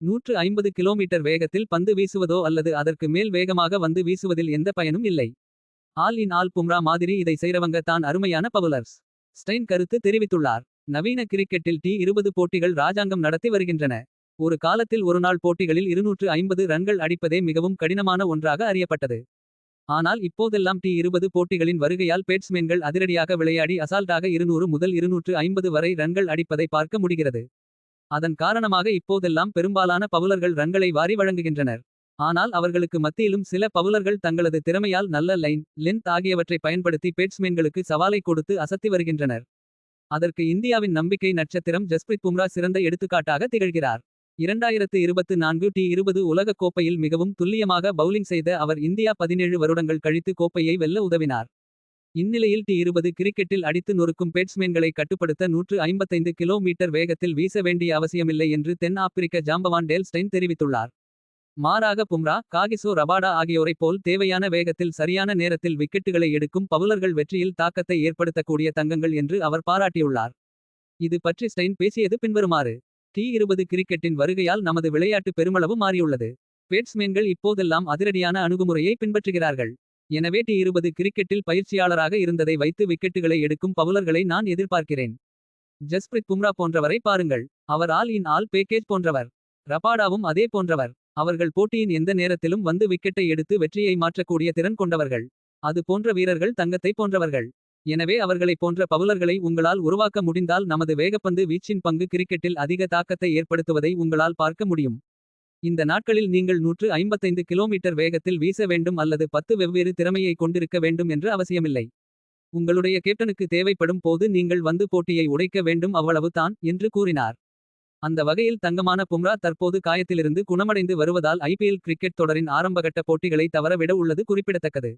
நூற்று ஐம்பது கிலோமீட்டர் வேகத்தில் பந்து வீசுவதோ அல்லது அதற்கு மேல் வேகமாக வந்து வீசுவதில் எந்த பயனும் இல்லை. ஆல் இன் ஆல் பும்ரா மாதிரி இதை செய்றவங்க தான் அருமையான பவுலர்ஸ். ஸ்டைன் கருத்து தெரிவித்துள்ளார். நவீன கிரிக்கெட்டில் டி இருபது போட்டிகள் ராஜாங்கம் நடத்தி வருகின்றன. ஒரு காலத்தில் ஒருநாள் போட்டிகளில் 250 ரன்கள் அடிப்பதே மிகவும் கடினமான ஒன்றாக அறியப்பட்டது. ஆனால் இப்போதெல்லாம் டி இருபது போட்டிகளின் வருகையால் பேட்ஸ்மேன்கள் அதிரடியாக விளையாடி அசால்ட்டாக 200 முதல் 250 வரை ரன்கள் அடிப்பதை பார்க்க முடிகிறது. அதன் காரணமாக இப்போதெல்லாம் பெரும்பாலான பவுலர்கள் ரன்களை வாரி வழங்குகின்றனர். ஆனால் அவர்களுக்கு மத்தியிலும் சில பவுலர்கள் தங்களது திறமையால் நல்ல லைன். லென்த் ஆகியவற்றை பயன்படுத்தி பேட்ஸ்மேன்களுக்கு சவாலை கொடுத்து அசத்தி வருகின்றனர். அதற்கு இந்தியாவின் நம்பிக்கை நட்சத்திரம் ஜஸ்பிரித் பும்ரா சிறந்த எடுத்துக்காட்டாக திகழ்கிறார். 2024 டி இருபது உலகக் கோப்பையில் மிகவும் துல்லியமாக பவுலிங் செய்த அவர் இந்தியா 17 வருடங்கள் கழித்து கோப்பையை வெல்ல உதவினார். இந்நிலையில் டி இருபது கிரிக்கெட்டில் அடித்து நொறுக்கும் பேட்ஸ்மேன்களை கட்டுப்படுத்த நூற்று ஐம்பத்தைந்து கிலோமீட்டர் வேகத்தில் வீச வேண்டிய அவசியமில்லை என்று தென் ஆப்பிரிக்க ஜாம்பவான் டேல் ஸ்டைன் தெரிவித்துள்ளார். மாறாக பும்ரா காகிசோ ரபாடா ஆகியோரைப் போல் தேவையான வேகத்தில் சரியான நேரத்தில் விக்கெட்டுகளை எடுக்கும் பவுலர்கள் வெற்றியில் தாக்கத்தை ஏற்படுத்தக்கூடிய தங்கங்கள் என்று அவர் பாராட்டியுள்ளார். இது பற்றி ஸ்டைன் பேசியது பின்வருமாறு. டி இருபது கிரிக்கெட்டின் வருகையால் நமது விளையாட்டு பெருமளவு மாறியுள்ளது. பேட்ஸ்மேன்கள் இப்போதெல்லாம் அதிரடியான அணுகுமுறையை பின்பற்றுகிறார்கள். எனவே டி இருபது கிரிக்கெட்டில் பயிற்சியாளராக இருந்ததை வைத்து விக்கெட்டுகளை எடுக்கும் பவுலர்களை நான் எதிர்பார்க்கிறேன். ஜஸ்பிரித் பும்ரா போன்றவரை பாருங்கள். அவர் ஆல் இன் ஆல் பேக்கேஜ் போன்றவர். ரபாடாவும் அதே போன்றவர். அவர்கள் போட்டியின் எந்த நேரத்திலும் வந்து விக்கெட்டை எடுத்து வெற்றியை மாற்றக்கூடிய திறன் கொண்டவர்கள். அது போன்ற வீரர்கள் தங்கத்தை போன்றவர்கள். எனவே அவர்களைப் போன்ற பவுலர்களை உங்களால் உருவாக்க முடிந்தால் நமது வேகப்பந்து வீச்சின் பங்கு கிரிக்கெட்டில் அதிக தாக்கத்தை ஏற்படுத்துவதை உங்களால் பார்க்க முடியும். இந்த நாட்களில் நீங்கள் 155 கிலோமீட்டர் வேகத்தில் வீச வேண்டும் அல்லது 10 வெவ்வேறு திறமையை கொண்டிருக்க வேண்டும் என்று அவசியமில்லை. உங்களுடைய கேப்டனுக்கு தேவைப்படும் போது நீங்கள் வந்து போட்டியை உடைக்க வேண்டும் அவ்வளவு தான் என்று கூறினார். அந்த வகையில் தங்கமான பும்ரா தற்போது காயத்திலிருந்து குணமடைந்து வருவதால் ஐபிஎல் கிரிக்கெட் தொடரின் ஆரம்பகட்ட போட்டிகளை தவறவிட உள்ளது குறிப்பிடத்தக்கது.